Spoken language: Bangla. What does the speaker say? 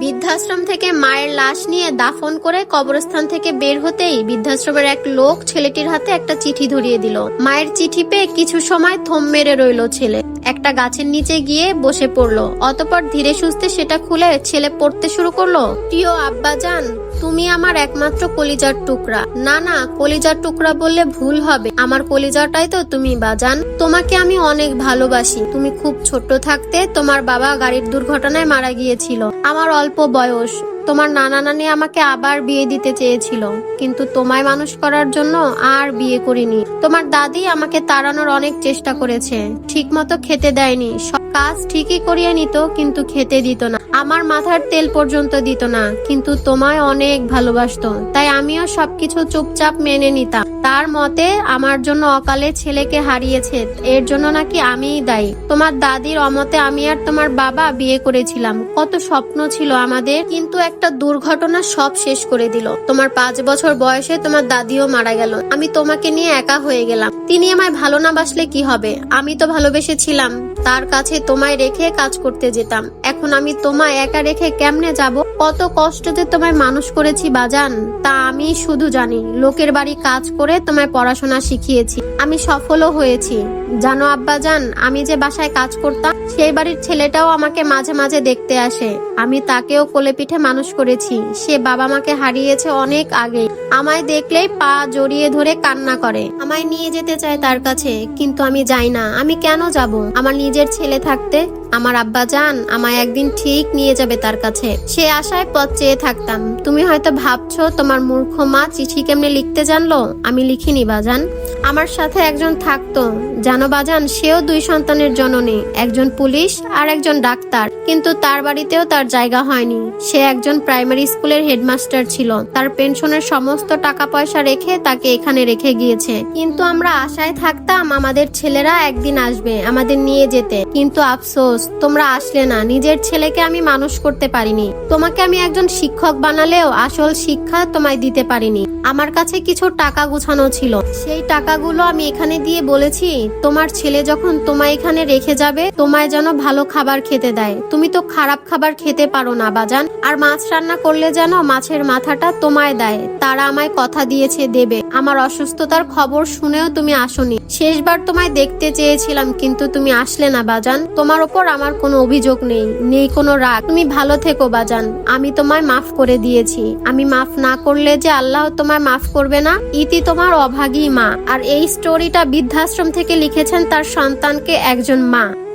বৃদ্ধাশ্রম থেকে মায়ের লাশ নিয়ে দাফন করে কবরস্থান থেকে বের হতেই বৃদ্ধাশ্রমের এক লোক ছেলেটির হাতে একটা চিঠি ধরিয়ে দিল। মায়ের চিঠি পেয়ে কিছু সময় থম মেরে রইল ছেলে। একটা গাছের নিচে গিয়ে বসে পড়ল। অতপর ধীরে সুস্থে সেটা খুলে ছেলে পড়তে শুরু করল, প্রিয় আব্বাজান তুমি আমার একমাত্র কলিজার টুকরা। না না, কলিজার টুকরা বললে ভুল হবে। আমার কলিজাটাই তো তুমি, বাজান। তোমাকে আমি অনেক ভালোবাসি। তুমি খুব ছোট থাকতে তোমার বাবা গাড়ির দুর্ঘটনায় মারা গিয়েছিল। আমার অল্প বয়স। তোমার নানা নানি আমাকে আবার বিয়ে দিতে চেয়েছিল, কিন্তু তোমায় মানুষ করার জন্য আর বিয়ে করিনি। তোমার দাদি আমাকে তাড়ানোর অনেক চেষ্টা করেছে ঠিক মতো খেতে দেয়নি। সব কাজ ঠিকই করিয়ে নিত, কিন্তু খেতে দিত না। আমার মাথার তেল পর্যন্ত দিত না, কিন্তু তোমায় অনেক ভালোবাসতো। তাই আমিও সবকিছু চুপচাপ মেনে নিতাম। তার মতে, আমার জন্য অকালে ছেলেকে হারিয়েছে, এর জন্য নাকি আমিই দায়ী। তোমার দাদির অমতে আমি আর তোমার বাবা বিয়ে করেছিলাম। কত স্বপ্ন ছিল আমাদের, কিন্তু একটা দুর্ঘটনা সব শেষ করে দিল। তোমার পাঁচ বছর বয়সে তোমার দাদিও মারা গেল। আমি তোমাকে নিয়ে একা হয়ে গেলাম। তিনি আমায় ভালো না বাসলে কি হবে? আমি তো ভালোবেসেছিলাম। তার কাছে তোমায় রেখে কাজ করতে যেতাম। এখন আমি তোমায় একা রেখে কেমনে যাব? কত কষ্টতে তোমায় মানুষ করেছি বাজান, তা আমি শুধু জানি। লোকের বাড়ি কাজ করে তোমায় পড়াশোনা শিখিয়েছি। আমি সফলও হয়েছি। জানো আব্বাজান, আমি যে বাসায় কাজ করতাম, সেই বাড়ির ছেলেটাও আমাকে মাঝে মাঝে দেখতে আসে। আমি তাকেও কোলে পিঠে মানুষ করেছি। সে বাবা মাকে হারিয়েছে অনেক আগে। আমায় দেখলেই পা জড়িয়ে ধরে কান্না করে। আমায় নিয়ে যেতে চায় তার কাছে, কিন্তু আমি যাই না। আমি কেন যাব? আমার নিজের ছেলে থাকতে আমার আব্বা জান আমায় একদিন ঠিক নিয়ে যাবে তার কাছে। সে আশায় পথ চেয়ে থাকতাম। তুমি হয়তো ভাবছ, তোমার মূর্খ মা চিঠি কেমনে লিখতে জানলো? আমি লিখিনি, বাজান। আমার সাথে একজন থাকতো। জানো, বাজান, সেও দুই সন্তানের জননী। একজন পুলিশ আর একজন ডাক্তার। কিন্তু তার বাড়িতেও তার জায়গা হয়নি। সে একজন প্রাইমারি স্কুলের হেডমাস্টার ছিল। তার পেনশনের সমস্ত টাকা পয়সা রেখে তাকে এখানে রেখে গিয়েছে। কিন্তু আমরা আশায় থাকতাম, আমাদের ছেলেরা একদিন আসবে, আমাদের নিয়ে যেতে। কিন্তু আফসোস তোমরা আসলে না, নিজের ছেলেকে আমি মানুষ করতে পারিনি। তোমাকে আমি একজন শিক্ষক বানালেও আসল শিক্ষা তোমায় দিতে পারিনি। আমার কাছে কিছু টাকা গুছানো ছিল। সেই টাকাগুলো আমি এখানে দিয়ে বলেছি, তোমার ছেলে যখন তোমায় এখানে রেখে যাবে, তোমায় যেন ভালো খাবার খেতে দেয়। তুমি তো খারাপ খাবার খেতে পারো না, বাজান। আর মাছ রান্না করলে যেন মাছের মাথাটা তোমায় দেয়, তারা আমায় কথা দিয়েছে, দেবে। আমার অসুস্থতার খবর শুনেও তুমি আসনি। শেষবার তোমায় দেখতে চেয়েছিলাম, কিন্তু তুমি আসলে না, বাজান। তোমার ওপর আমার কোনো অভিযোগ নেই নেই কোনো রাগ। তুমি ভালো থেকো, বাজান। আমি তোমায় মাফ করে দিয়েছি। আমি মাফ না করলে যে আল্লাহ তোমায় মাফ করবে না? ইতি তোমার অভাগী মা। আর এই স্টোরিটা বৃদ্ধাশ্রম থেকে লিখেছেন তার সন্তানকে একজন মা।